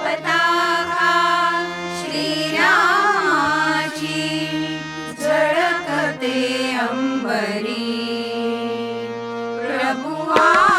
पताका श्रीरामाची झळकते अंबरी. प्रभुआ